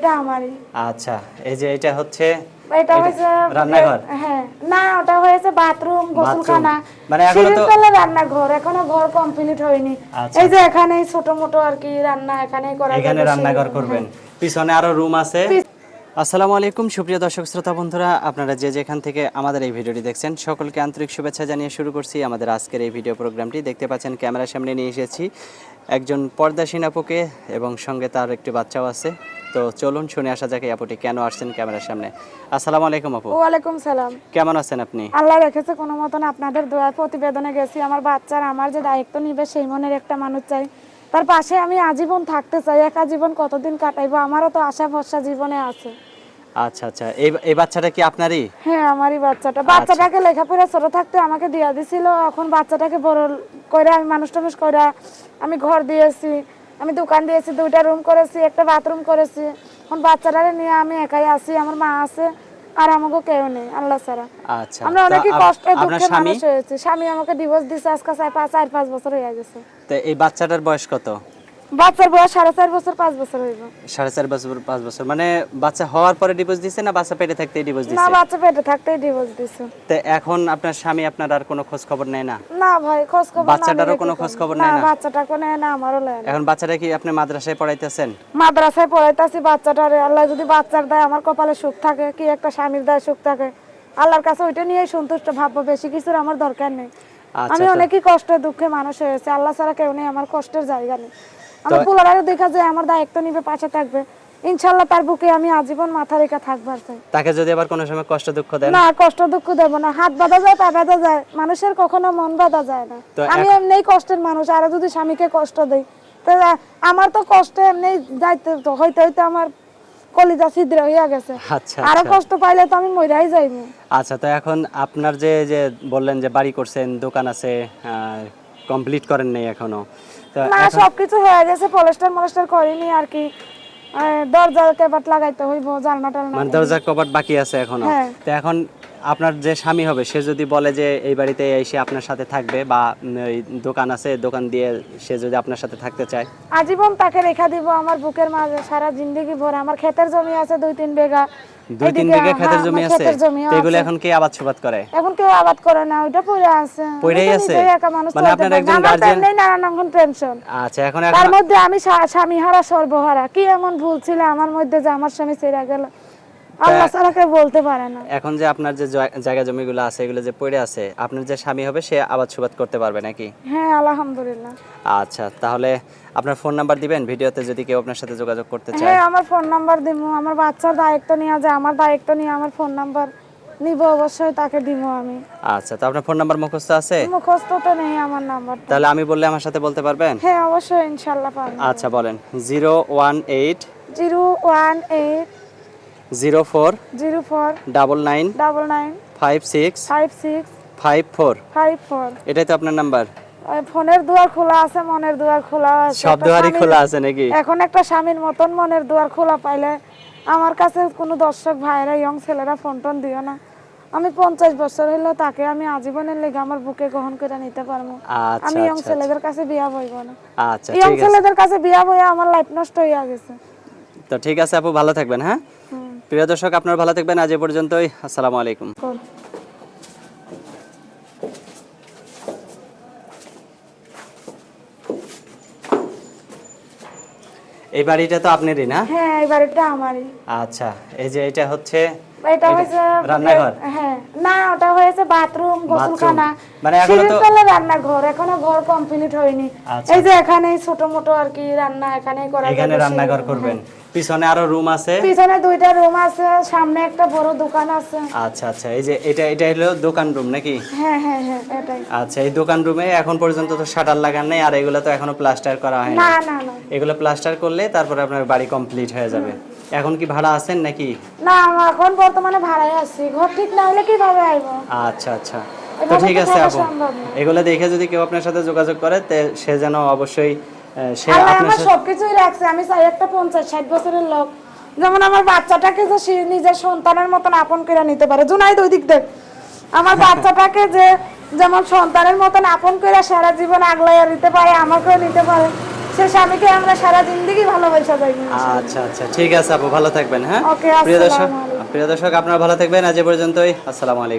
এটা আমারই। আচ্ছা এই যে এটা হচ্ছে এটা এটা হয়েছে রান্নাঘর? হ্যাঁ না ওটা হয়েছে বাথরুম গোসলখানা। মানে এখনও তো- রান্নাঘর এখনও ঘর কমপ্লিট হয়নি। আচ্ছা। এই যে এখানে ছোট মোটো আর কি রান্না এখানেই করা এখানে রান্নাঘর করবেন। পিছনে আরও রুম আছে। আসসালামু আলাইকুম সুপ্রিয় দর্শক শ্রোতা বন্ধুরা আপনারা যে যেখান থেকে আমাদের এই ভিডিওটি দেখছেন সকলকে আন্তরিক শুভেচ্ছা জানিয়ে শুরু করছি আমাদের আজকের এই ভিডিও প্রোগ্রামটি। দেখতে পাচ্ছেন ক্যামেরার সামনে নিয়ে এসেছি একজন পর্দাসীন আপুকে এবং সঙ্গে তার একটি বাচ্চাও আছে। তো চলুন শুনে আসা যাক এই আপুটি কেন আসছেন ক্যামেরার সামনে। আসসালামু আলাইকুম আপু। ওয়ালাইকুম সালাম। কেমন আছেন আপনি? আল্লাহ রেখেছে কোনো মতন আপনাদের দোয়া প্রতিবেদনে গেছি। আমার বাচ্চার আমার যে দায়িত্ব নিবে সেই মনের একটা মানুষ চাই। তার পাশে আমি আজীবন থাকতে চাই একা জীবন কতদিন কাটাইবো আমারও তো আশা ভরসা জীবনে আছে। আচ্ছা আচ্ছা এই এই বাচ্চাটা কি আপনারই? হ্যাঁ আমারই বাচ্চাটা। বাচ্চাটাকে লেখাপড়া ছোট থাকতে আমাকে দিয়া দিছিল এখন বাচ্চাটাকে বড় করে আমি মানুষ টানুষ করে আমি ঘর দিয়েছি। আমি দোকান দিয়েছি দুইটা রুম করেছি একটা বাথরুম করেছি। এখন বাচ্চারা নিয়ে আমি একাই আছি আমার মা আছে আর আমাকে কেউ নেই আল্লাহ ছাড়া। আচ্ছা আমরা অনেক অনেকই কষ্টে দুঃখে মানুষ হয়েছি। স্বামী আমাকে ডিভোর্স দিছে আজকে চার পাঁচ বছর হয়ে গেছে। তো এই বাচ্চাটার বয়স কত? বাচ্চার বয়স সাড়ে চার বছর পাঁচ বছর হইব। সাড়ে চার বছর পাঁচ বছর। মানে বাচ্চা হওয়ার পরে ডিভোর্স দিছে না বাচ্চা পেটে থাকতেই ডিভোর্স না বাচ্চা পেটে থাকতেই ডিভোর্স দিছে। তো এখন আপনার স্বামী আপনার আর কোনো খোঁজ খবর নেয় না? না ভাই খোঁজ খবর বাচ্চাটারও কোনো খোঁজ খবর নেয় না? বাচ্চাটাকে নেয় না আমারও এখন বাচ্চাটা কি আপনি মাদ্রাসায় পড়াইতেছেন? মাদ্রাসায় পড়াইতেছি বাচ্চাটারে আল্লাহ যদি বাচ্চার দেয় আমার কপালে সুখ থাকে কি একটা স্বামীর দেয় সুখ থাকে আল্লাহর কাছে ওইটা নিয়েই সন্তুষ্ট ভাববো বেশি কিছুর আমার দরকার নেই। আচ্ছা আমি তো- অনেকই কষ্টে দুঃখে মানুষ হয়েছে আল্লাহ ছাড়া কেউ নেই আমার কষ্টের জায়গা নেই। আমার পোলারে দেখা যায় আমার দায়িত্ব নিবে পাশে থাকবে। ইনশাল্লাহ তার বুকে আমি আজীবন মাথা রেখে থাকবার চাই তাকে যদি আবার কোনো সময় কষ্ট দুঃখ দেন? না কষ্ট দুঃখ দেবো না। হাত বাঁধা যায় পা বাঁধা যায়। মানুষের কখনো মন বাঁধা যায় না। তো আমি এমনিই কষ্টের মানুষ আর যদি স্বামীকে কষ্ট দেই। তো আমার তো কষ্ট এমনি যাইতে তো হইতে হইতে আমার কলিজা ছিদ্র হইয়া গেছে। আচ্ছা আরও আচ্ছা। কষ্ট পাইলে তো আমি মইরাই যাইবো আচ্ছা তো এখন আপনার যে যে বললেন যে বাড়ি করছেন দোকান আছে কমপ্লিট করেন নাই এখনও। না সবকিছু হয়ে গেছে পলেস্টার মলেস্টার করিনি আর কি। আহ, দরজা কেবাট লাগাইতে হইব জানলা টালনা মানে দরজা কপাট বাকি আছে এখনও। হ্যাঁ। তো এখন আপনার যে স্বামী হবে সে যদি বলে যে এই বাড়িতে এসে আপনার সাথে থাকবে বা দোকান আছে দোকান দিয়ে সে যদি আপনার সাথে থাকতে চায়। আজীবন তাকে রেখা দিব আমার বুকের মাঝে সারা জিন্দগি ভরে। আমার ক্ষেতের জমি আছে দুই তিন বিঘা। দুই তিন বিঘা ক্ষেতের জমি আছে? এগুলো এখন কে আবাদ সুবাদ করে? এখন কেউ আবাদ করে না ওইটা পড়ে আছে। পড়েই আছে? মানে আপনার একজন তো guardian- এমনিই নানান রকম টেনশন আচ্ছা এখন তার মধ্যে আমি স্বামী হারা সর্বহারা। কি এমন ভুল ছিল আমার মধ্যে যে আমার স্বামী ছেড়ে গেল? আল্লাহ ছাড়া কেউ বলতে পারে না। এখন যে আপনার যে জয়- জায়গা জমিগুলো আছে এগুলো যে পড়ে আছে আপনার যে স্বামী হবে সে আবাদ সুবাদ করতে পারবে নাকি? হ্যাঁ আলহামদুলিল্লাহ। আচ্ছা তাহলে আপনার ফোন নাম্বার দিবেন? ভিডিওতে যদি কেউ আপনার সাথে যোগাযোগ করতে চায়। হ্যাঁ আমার ফোন নাম্বার দিব আমার বাচ্চার দায়িত্ব নিয়ে যে আমার দায়িত্ব নিয়ে আমার ফোন নাম্বার নিব অবশ্যই তাকে দিব আমি। আচ্ছা তো আপনার ফোন নাম্বার মুখস্থ আছে? মুখস্থ তো নেই আমার নাম্বারটা। তাহলে আমি বললে আমার সাথে বলতে পারবেন? হ্যাঁ অবশ্যই ইনশাল্লাহ পারব। আচ্ছা বলেন zero one eight zero four zero four double nine double nine five six five six five four five four এটাই তো আপনার নাম্বার? ফোনের দুয়ার খোলা আছে মনের দুয়ার খোলা আছে। সব দুয়ারই খোলা আছে নাকি? এখন একটা স্বামীর মতন মনের দুয়ার খোলা পাইলে আমার কাছে কোনো দর্শক ভাইরা ইয়ং ছেলেরা ফোন টোন দিও না। আমি পঞ্চাশ বছর হইল তাকে আমি আজীবনের লেগে আমার বুকে গ্রহণ করে নিতে পারব। আচ্ছা আমি ইয়ং আচ্ছা ছেলেদের কাছে বিয়া বইব না। আচ্ছা ইয়ং ছেলেদের কাছে বিয়া বইয়া আমার লাইফ নষ্ট হইয়া গেছে। তো ঠিক আছে আপু ভালো থাকবেন হ্যাঁ। প্রিয় দর্শক আপনারা ভালো থাকবেন। আজ এ পর্যন্তই। আসসালামু আলাইকুম। এই বাড়িটা তো আপনারই না? হ্যাঁ এই বাড়িটা আমারই। আচ্ছা এই যে এটা হচ্ছে এটা হয়েছে রান্নাঘর? হ্যাঁ না ওটা হয়েছে বাথরুম গোসলখানা। মানে এখনও তো- রান্নাঘর এখনও ঘর কমপ্লিট হয়নি। এই যে এখানেই ছোট মোটো আর কি রান্না এখানেই করা এখানে রান্নাঘর করবেন। পিছনে আরও রুম আছে? পিছনে দুইটা রুম আছে সামনে একটা বড় দোকান আছে। আচ্ছা আচ্ছা। এই যে এটা এটা হলো দোকান রুম নাকি? হ্যাঁ হ্যাঁ হ্যাঁ এটাই। আচ্ছা এই দোকান রুমে এখন পর্যন্ত তো শাটার লাগান নাই আর এগুলো তো এখনও প্লাস্টার করা হয়নি না না না। এগুলো প্লাস্টার করলে তারপরে আপনার বাড়ি কমপ্লিট হয়ে যাবে। এখন কি ভাড়া আছেন নাকি? না এখন বর্তমানে ভাড়ায় আছি। ঘর ঠিক না হলে কীভাবে আইবো? আচ্ছা আচ্ছা। তো ঠিক আছে আপু এগুলো দেখে যদি কেউ আপনার সাথে যোগাযোগ করে তে সে যেন অবশ্যই সে আপনার সাথে সবকিছুই রাখছে। আমি চাই একটা পঞ্চাশ ষাট বছরের লোক। যেমন আমার বাচ্চাটাকে যে সে নিজের সন্তানের মতন আপন করে নিতে পারে। জুনাইদ ওই দিক দেখ। আমার বাচ্চাটাকে যে যেমন সন্তানের মতন আপন করে সারা জীবন আগলাইয়া নিতে পারে আমাকেও নিতে পারে। সে স্বামীকে আমরা সারা জিন্দগি ভালোবাসা যাই আচ্ছা আচ্ছা ঠিক আছে আপু ভালো থাকবেন হ্যাঁ? প্রিয় দর্শক আপনার প্রিয় দর্শক আপনারা ভালো থাকবেন আজ এ পর্যন্তই। আসসালামু আলাইকুম।